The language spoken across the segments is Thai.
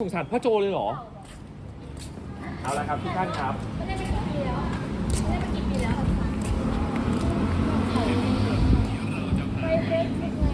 สงสารพ่อโจเลยเหรอ เอาละครับทุกท่านครับ ไม่ได้ไม่กี่ปีแล้วไม่ได้ไม่กี่ปีแล้วไปเฟซบุ๊กไง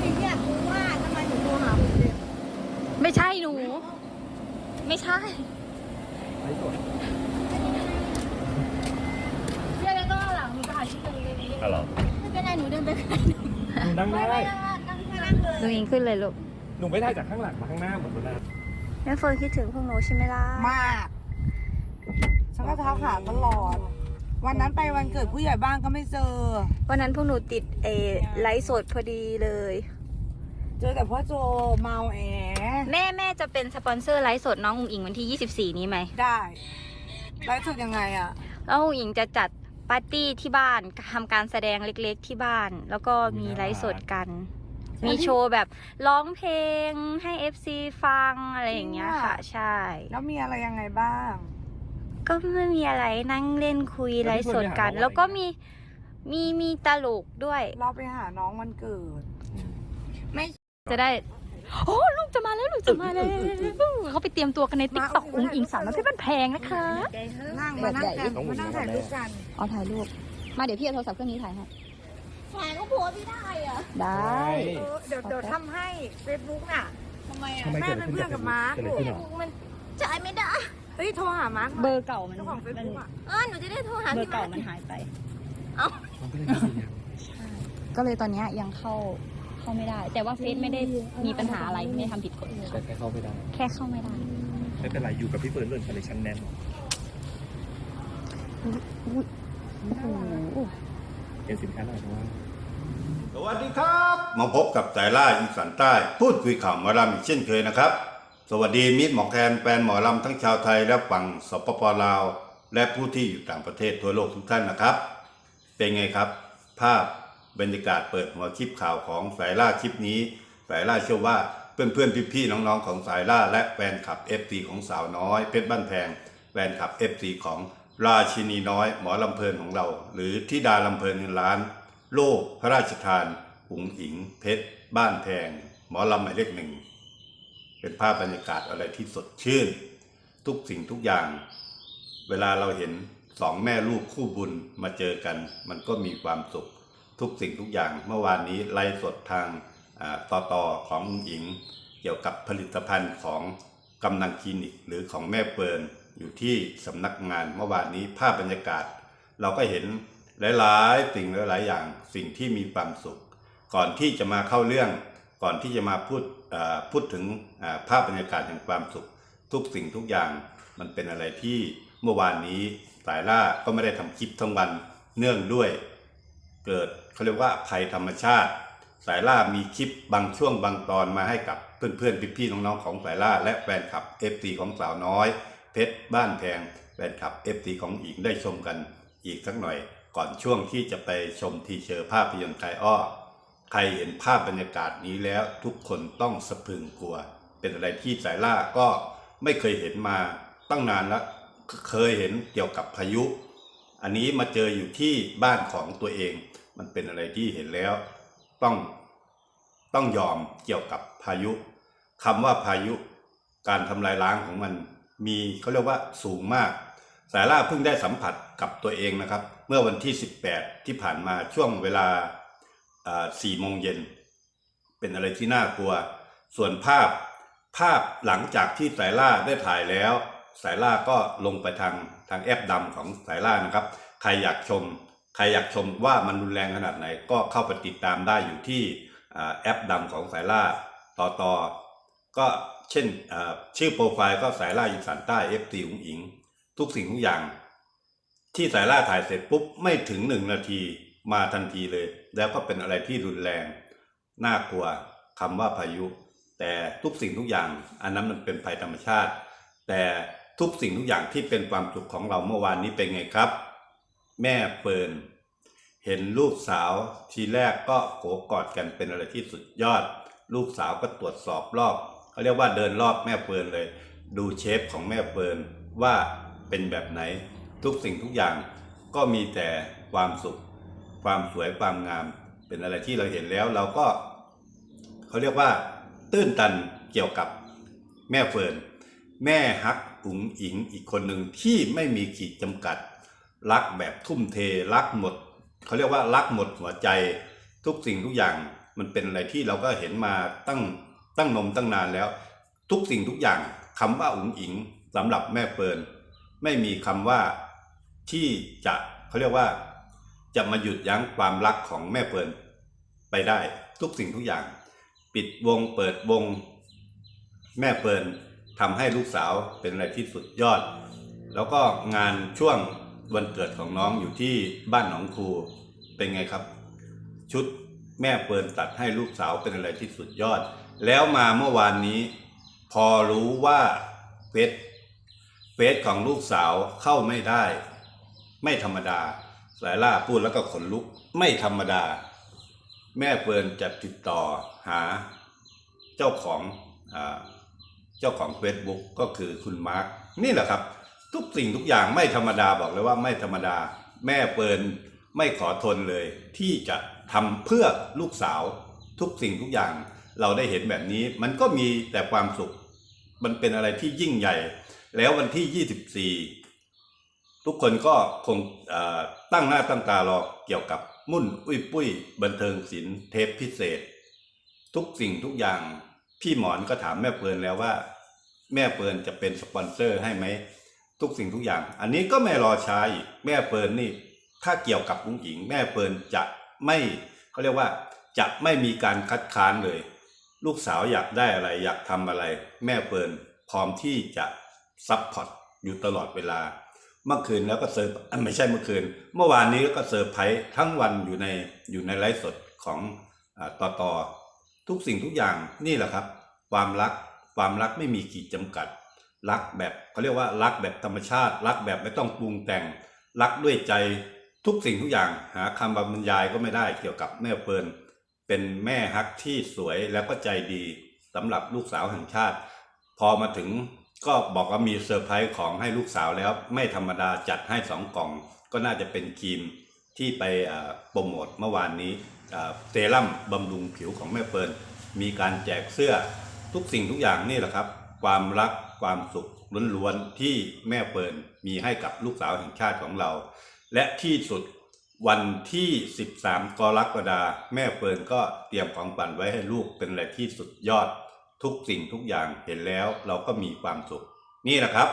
คุณอยากรู้ว่าทำไมหนูโทรหาคุณเจมส์ไม่ใช่หนู ไม่ใช่เรียกแล้วก็หลังหนูถ่ายคลิปตรงนี้อ๋อเหรอไม่เป็นไรหนูเดินไปข้างหน้า หนูนั่งไม่ได้ไม่นั่งนั่งนั่งเลยหนูยิงขึ้นเลยลูกหนูไม่ได้จากข้างหลังมาข้างหน้าหมดเลยนะแม่เฟิร์นคิดถึงพวกหนูใช่ไหมล่ะ มากฉันก็ทักหาตลอด วันนั้นไปวันเกิดผู้ใหญ่บ้านก็ไม่เจอ วันนั้นพวกหนูติดเออไลฟ์สดพอดีเลย เจอแต่พ่อโจเมาแอแม่แม่จะเป็นสปอนเซอร์ไลฟ์สดน้องอุ๋งอิงวันที่ 24 นี้ไหม ได้ ไลฟ์สดยังไงอะแล้วอุ๋งอิงจะจัด ปาร์ตี้ที่บ้านทำการแสดงเล็กๆที่บ้าน แล้วก็มีไลฟ์สดกัน มีโชว์แบบร้องเพลงให้ FC ฟังอะไรอย่างเงี้ยค่ะ ใช่ แล้วมีอะไรยังไงบ้าง ก็ไม่มีอะไรนั่งเล่นคุยไลฟ์สดกัน แล้วก็มีมีมีตลกด้วย เราไปหาน้องวันเกิดจะได้ โอ้ลูกจะมาแล้วลูกจะมาแล้วเขาไปเตรียมตัวกันในติ๊กต็อกอุ้งอิงสาวน้อยเพชรบ้านแพงนะคะนั่งมานั่งกันมานั่งถ่ายรูปกันเอาถ่ายรูปมาเดี๋ยวพี่เอาโทรศัพท์เครื่องนี้ถ่ายให้ถ่ายก็โพสไม่ได้อะได้เออเดี๋ยวเดี๋ยวทำให้เฟซบุ๊กน่ะทำไมอะทำไมแม่เกิดเป็นขึ้นเพื่อนกับมาร์คเกิดอะไรขึ้นเหรอมันจ่ายไม่ได้เฮ้ยโทรหามาร์คเบอร์เก่ามันเจ้าของเฟซบุ๊กอะเออหนูจะได้โทรหาเบอพี่ร์เก่ามันหายไปมันก็เลยไม่ดีนะก็เลยตอนเนี้ยยังเข้า เข้าไม่ได้ แต่ว่าเฟซไม่ได้มีปัญหาอะไรไม่ได้ทำผิดกฎแต่แค่เข้าไม่ได้ แค่เข้าไม่ได้ ไม่เป็นไรอยู่กับพี่เฟิร์นเรื่องคอนเนคชั่นแน่นโอ้โหเห็นสินค้าหน่อยเพราะว่าสวัสดีครับ มาพบกับสายล่าอีสานใต้ พูดคุยข่าวหมอลำอีกเช่นเคยนะครับ สวัสดีมิตรหมอแคนแฟนหมอลำทั้งชาวไทยและฝั่งสปปลาว และผู้ที่อยู่ต่างประเทศทั่วโลกทุกท่านนะครับ เป็นไงครับ ภาพ บรรยากาศเปิดหัวคลิปข่าวของสายล่าคลิปนี้ สายล่าเชื่อว่าเพื่อนๆพี่ๆน้องๆของสายล่าและแฟนคลับ FC ของสาวน้อยเพชรบ้านแพงแฟนคลับ FC ของราชินีน้อยหมอลำเพลินของเรา หรือทิดาลำเพลินเงินล้าน โลกพระราชทานอุ๋งอิง เพชร บ้านแพง หมอลำหมายเลขหนึ่ง เป็นภาพบรรยากาศอะไรที่สดชื่น ทุกสิ่งทุกอย่าง เวลาเราเห็นสองแม่ลูกคู่บุญมาเจอกัน มันก็มีความสุข ทุกสิ่งทุกอย่างเมื่อวานนี้ไลฟ์สดทางต่อต่อของอุ๋งอิง เกี่ยวกับผลิตภัณฑ์ของกำนังคลินิกหรือของแม่เปิร์นอยู่ที่สำนักงานเมื่อวานนี้ภาพบรรยากาศ เราก็เห็นหลายๆสิ่งหลายๆอย่างสิ่งที่มีความสุข ก่อนที่จะมาเข้าเรื่อง ก่อนที่จะมาพูดพูดถึงภาพบรรยากาศแห่งความสุข ทุกสิ่งทุกอย่างมันเป็นอะไรที่เมื่อวานนี้สายล่าก็ไม่ได้ทำคลิปทั้งวันเนื่องด้วย เกิดเขาเรียกว่าภัยธรรมชาติ สายล่ามีคลิปบางช่วงบางตอนมาให้กับเพื่อนๆพี่ๆน้องๆของสายล่า และแฟนคลับ FT ของสาวน้อย เพชรบ้านแพงแฟนคลับ FT ของอิงได้ชมกันอีกสักหน่อยก่อนช่วงที่จะไปชมทีเชอร์ภาพยนตร์ไทยอ้อใครเห็นภาพบรรยากาศนี้แล้วทุกคนต้องสะพึงกลัว เป็นอะไรที่สายล่าก็ไม่เคยเห็นมาตั้งนานแล้วเคยเห็นเกี่ยวกับพายุ อันนี้มาเจออยู่ที่บ้านของตัวเอง มันเป็นอะไรที่เห็นแล้ว ต้องต้องยอมเกี่ยวกับพายุคำว่าพายุ การทำลายล้างของมันมีเขาเรียกว่าสูงมาก สายล่าเพิ่งได้สัมผัสกับตัวเองนะครับ เมื่อวันที่ 18 ที่ผ่านมาช่วงเวลาสี่โมงเย็น เป็นอะไรที่น่ากลัว ส่วนภาพภาพหลังจากที่สายล่าได้ถ่ายแล้ว สายล่าก็ลงไปทาง ทางแอปดำของสายล่านะครับ ใครอยากชม ใครอยากชมว่ามันรุนแรงขนาดไหน ก็เข้าไปติดตามได้อยู่ที่แอปดำของสายล่าต่อต่อก็เช่นชื่อโปรไฟล์ก็สายล่าอีสานใต้เอฟตีอุงอิง ทุกสิ่งทุกอย่าง ที่สายล่าถ่ายเสร็จปุ๊บไม่ถึงหนึ่งนาทีมาทันทีเลย แล้วก็เป็นอะไรที่รุนแรง น่ากลัวคำว่าพายุ แต่ทุกสิ่งทุกอย่าง อันนั้นมันเป็นภัยธรรมชาติ แต่ ทุกสิ่งทุกอย่างที่เป็นความสุขของเราเมื่อวานนี้เป็นไงครับ แม่เฟิร์นเห็นลูกสาวทีแรกก็โผกอดกันเป็นอะไรที่สุดยอด ลูกสาวก็ตรวจสอบรอบเขาเรียกว่าเดินรอบแม่เฟิร์นเลย ดูเชฟของแม่เฟิร์นว่าเป็นแบบไหน ทุกสิ่งทุกอย่างก็มีแต่ความสุข ความสวยความงาม เป็นอะไรที่เราเห็นแล้วเราก็เขาเรียกว่าตื้นตันเกี่ยวกับแม่เฟิร์น แม่ฮักอุ๋งอิงอีกคนหนึ่งที่ไม่มีขีดจำกัด รักแบบทุ่มเทรักหมดเขาเรียกว่ารักหมดหัวใจทุกสิ่งทุกอย่างมันเป็นอะไรที่เราก็เห็นมาตั้งตั้งนมตั้งนานแล้ว ทุกสิ่งทุกอย่างคำว่าอุ๋งอิงสำหรับแม่เฟิร์นไม่มีคำว่าที่จะเขาเรียกว่า จะมาหยุดยั้งความรักของแม่เฟิร์นไปได้ทุกสิ่งทุกอย่าง ปิดวงเปิดวง แม่เฟิร์น ทำให้ลูกสาวเป็นอะไรที่สุดยอด แล้วก็งานช่วงวันเกิดของน้องอยู่ที่บ้านหนองครูเป็นไงครับ ชุดแม่เฟิร์นตัดให้ลูกสาวเป็นอะไรที่สุดยอด แล้วมาเมื่อวานนี้ พอรู้ว่าเฟซเฟซของลูกสาวเข้าไม่ได้ ไม่ธรรมดาสายล่าพูดแล้วก็ขนลุกไม่ธรรมดา แม่เฟิร์นจะติดต่อหาเจ้าของอา เจ้าของ Facebook ก็คือคุณมาร์คนี่แหละครับ ทุกสิ่งทุกอย่างไม่ธรรมดาบอกเลยว่าไม่ธรรมดา แม่เฟิร์นไม่ขอทนเลย ที่จะทำเพื่อลูกสาว ทุกสิ่งทุกอย่าง เราได้เห็นแบบนี้ มันก็มีแต่ความสุข มันเป็นอะไรที่ยิ่งใหญ่ แล้ววันที่ 24 ทุกคนก็คงตั้งหน้าตั้งตารอเกี่ยวกับมุ่นอุ้ยปุ้ย บันเทิงศิลป์เทปพิเศษ ทุกสิ่งทุกอย่าง พี่หมอนก็ถามแม่เปินแล้วว่า แม่เปินจะเป็นสปอนเซอร์ให้ไหมทุกสิ่งทุกอย่าง อันนี้ก็ไม่รอช้าอีกแม่เปินนี่ ถ้าเกี่ยวกับลุงหญิง แม่เปินจะไม่เขาเรียกว่าจะไม่มีการคัดค้านเลย ลูกสาวอยากได้อะไร อยากทำอะไร แม่เปินพร้อมที่จะซัพพอร์ตอยู่ตลอดเวลา เมื่อคืนแล้วก็เซอร์ไม่ใช่เมื่อคืน เมื่อวานนี้ก็เซอร์ไพรส์ทั้งวันอยู่ในอยู่ในไลฟ์สดของอต่อต่อ ทุกสิ่งทุกอย่างนี่แหละครับ ความรักความรักไม่มีขีดจำกัด รักแบบเขาเรียกว่ารักแบบธรรมชาติ รักแบบไม่ต้องปรุงแต่ง รักด้วยใจทุกสิ่งทุกอย่างหาคำบรรยายก็ไม่ได้เกี่ยวกับแม่เฟินเป็นแม่ฮักที่สวยแล้วก็ใจดีสำหรับลูกสาวแห่งชาติ พอมาถึงก็บอกว่ามีเซอร์ไพรส์ของให้ลูกสาวแล้วไม่ธรรมดาจัดให้สองกล่อง ก็น่าจะเป็นครีมที่ไปโปรโมทเมื่อวานนี้ เซรั่มบำรุงผิวของแม่เฟิร์นมีการแจกเสื้อทุกสิ่งทุกอย่างนี่แหละครับ ความรักความสุขล้วนๆที่แม่เฟิร์นมีให้กับลูกสาวแห่งชาติของเรา และที่สุดวันที่ 13 กรกฎาคมแม่เฟิร์นก็เตรียมของขวัญไว้ให้ลูกเป็นอะไรที่สุดยอดทุกสิ่งทุกอย่างเห็นแล้วเราก็มีความสุข นี่แหละครับ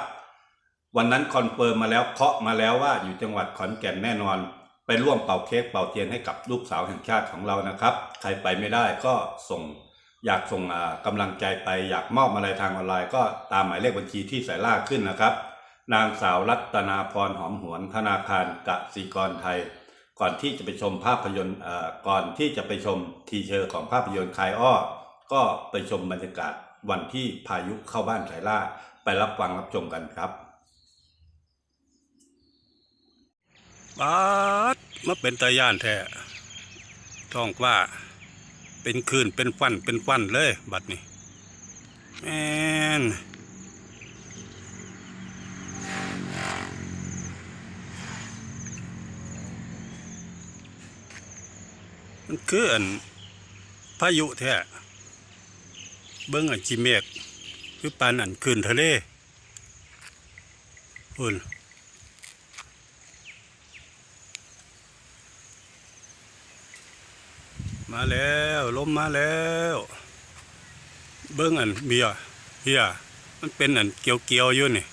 วันนั้นคอนเฟิร์มมาแล้วเคาะมาแล้วว่าอยู่จังหวัดขอนแก่นแน่นอน ไปร่วมเป่าเค้กเป่าเทียนให้กับลูกสาวแห่งชาติของเรานะครับ ใครไปไม่ได้ก็ส่งอยากส่งอ่ากำลังใจไปอยากมอบอะไรทางออนไลน์ก็ตามหมายเลขบัญชีที่สายล่าขึ้นนะครับ นางสาวรัตนาพรหอมหวนธนาคารกสิกรไทย ก่อนที่จะไปชมภาพยนตร์ก่อนที่จะไปชมทีเชอร์ของภาพยนตร์คายอ้อก็ไปชมบรรยากาศวันที่พายุเข้าบ้านสายล่า ไปรับฟังรับชมกันครับ บาดมาเป็นตาย่านแท้ท้องว่า เป็นคืนเป็นฟันเป็นฟันเลย บัดนี้แมนมันคืออันพายุแท้เบิ้งอันจิเมกคือปานอันขึ้นทะเลอุ่น มาแล้วลมมาแล้ว เบิ้งอันเบียเฮียมันเป็นอันเกียวเกียวอยู่นี่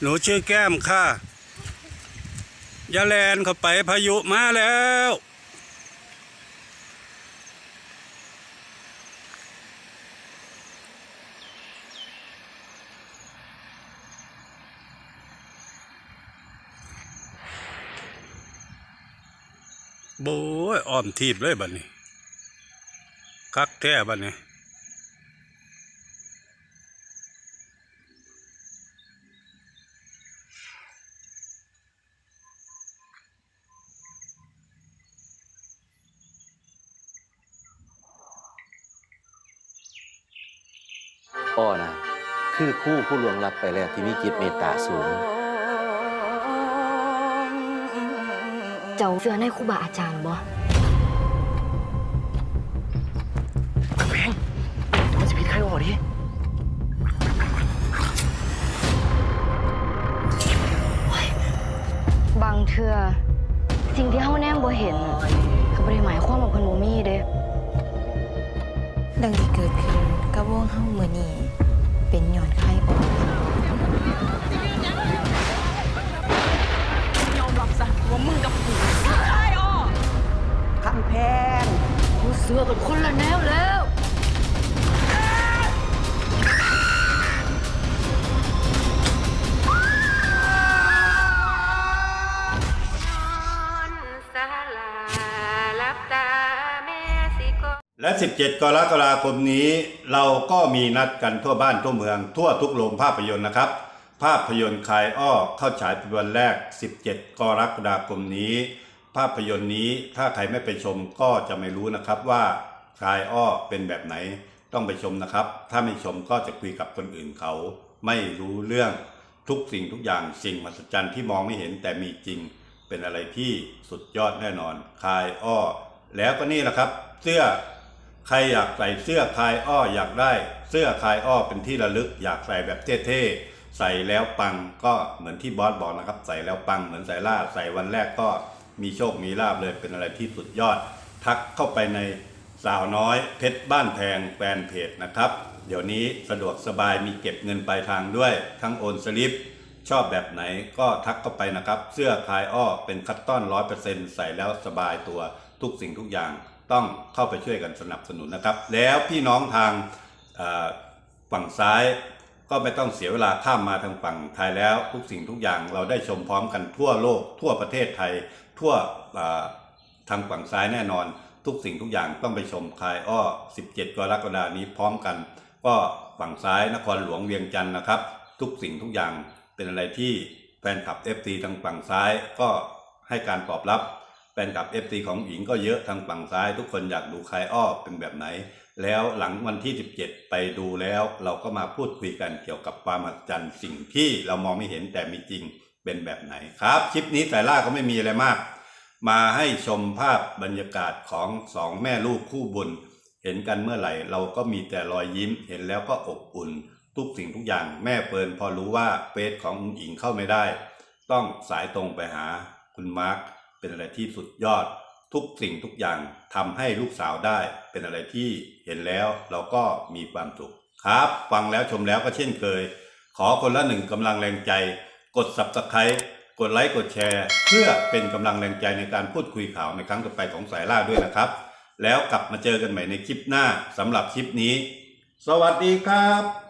หนูชื่อแก้มค่ะยาแลนเข้าไปพายุมาแล้วโบ้ยอ้อมทีบเลยบัดนนี้ คักแท้บัดนี้ อ้อนะคือครู่ผู้ลวงลับไปแล้วที่มีจิตเมตตาสูง เจ้าเสื้อในครูบาอาจารย์บ่แพงมันจะผิดใครออกดิบางเทื่อสิ่งที่เฮาแนมบ่เห็นก็บ่ได้หมายความว่าเพิ่นบ่มีเด้ดังที่เกิดขึ้นกับ วงเข้ามือนี่เป็นหย่อนไข้อดยอมรับซะว่ามึงกับกูใช่ออคำแพงกูเสือกับคนละแนวแล้ว 17 กรกฎาคมนี้ เราก็มีนัดกันทั่วบ้านทั่วเมือง ทั่วทุกโรงภาพยนตร์นะครับ ภาพยนตร์คายอ้อเข้าฉายเป็นวันแรก 17 กรกฎาคมนี้ ภาพยนตร์นี้ถ้าใครไม่ไปชมก็จะไม่รู้นะครับว่าคายอ้อเป็นแบบไหนต้องไปชมนะครับ ถ้าไม่ชมก็จะคุยกับคนอื่นเขา ไม่รู้เรื่องทุกสิ่งทุกอย่างสิ่งมหัศจรรย์ที่มองไม่เห็นแต่มีจริง เป็นอะไรที่สุดยอดแน่นอนคายอ้อแล้วก็นี่แหละครับ เสื้อ ใครอยากใส่เสื้อคลายอ้ออยากได้เสื้อคลายอ้อเป็นที่ระลึก อยากใส่แบบเท่ๆใส่แล้วปังก็เหมือนที่บอสบอกนะครับ ใส่แล้วปังเหมือนใส่ล่าใส่วันแรกก็มีโชคมีลาบเลยเป็นอะไรที่สุดยอด ทักเข้าไปในสาวน้อยเพชรบ้านแพงแฟนเพจนะครับ เดี๋ยวนี้สะดวกสบายมีเก็บเงินปลายทางด้วย ทั้งโอนสลิปชอบแบบไหนก็ทักเข้าไปนะครับ เสื้อคลายอ้อเป็นคัตตอนร้อยเปอร์เซ็นต์ใส่แล้วสบายตัวทุกสิ่งทุกอย่าง ต้องเข้าไปช่วยกันสนับสนุนนะครับ แล้วพี่น้องทางฝั่งซ้ายก็ไม่ต้องเสียเวลาข้ามมาทางฝั่งไทยแล้ว ทุกสิ่งทุกอย่างเราได้ชมพร้อมกันทั่วโลก ทั่วประเทศไทย ทั่วทางฝั่งซ้ายแน่นอน ทุกสิ่งทุกอย่างต้องไปชมคายอ้อ 17 กรกฎานี้พร้อมกัน ก็ฝั่งซ้ายนครหลวงเวียงจันทร์นะครับ ทุกสิ่งทุกอย่างเป็นอะไรที่แฟนคลับ FT ทางฝั่งซ้ายก็ให้การตอบรับ ฟนคลับ FT ของหญิงก็เยอะทางฝั่งซ้าย ทุกคนอยากดูคายอ้อเป็นแบบไหน แล้วหลังวันที่ 17 ไปดูแล้วเราก็มาพูดคุยกันเกี่ยวกับความมหัศจรรย์สิ่งที่เรามองไม่เห็นแต่มีจริงเป็นแบบไหนครับคลิปนี้แต่ล่าก็ไม่มีอะไรมาก มาให้ชมภาพบรรยากาศของสองแม่ลูกคู่บุญ เห็นกันเมื่อไหร่ เราก็มีแต่รอยยิ้มเห็นแล้วก็อบอุ่น ทุกสิ่งทุกอย่างแม่เปิลพอรู้ว่าเฟซของอุ๋งอิงเข้าไม่ได้ ต้องสายตรงไปหาคุณมาร์ค เป็นอะไรที่สุดยอดทุกสิ่งทุกอย่างทำให้ลูกสาวได้ เป็นอะไรที่เห็นแล้วเราก็มีความสุขครับ ฟังแล้วชมแล้วก็เช่นเคย ขอคนละหนึ่งกำลังแรงใจ กด subscribe กดไลค์กดแชร์ เพื่อเป็นกำลังแรงใจในการพูดคุยข่าวในครั้งต่อไปของสายล่าด้วยนะครับ แล้วกลับมาเจอกันใหม่ในคลิปหน้าสำหรับคลิปนี้ สวัสดีครับ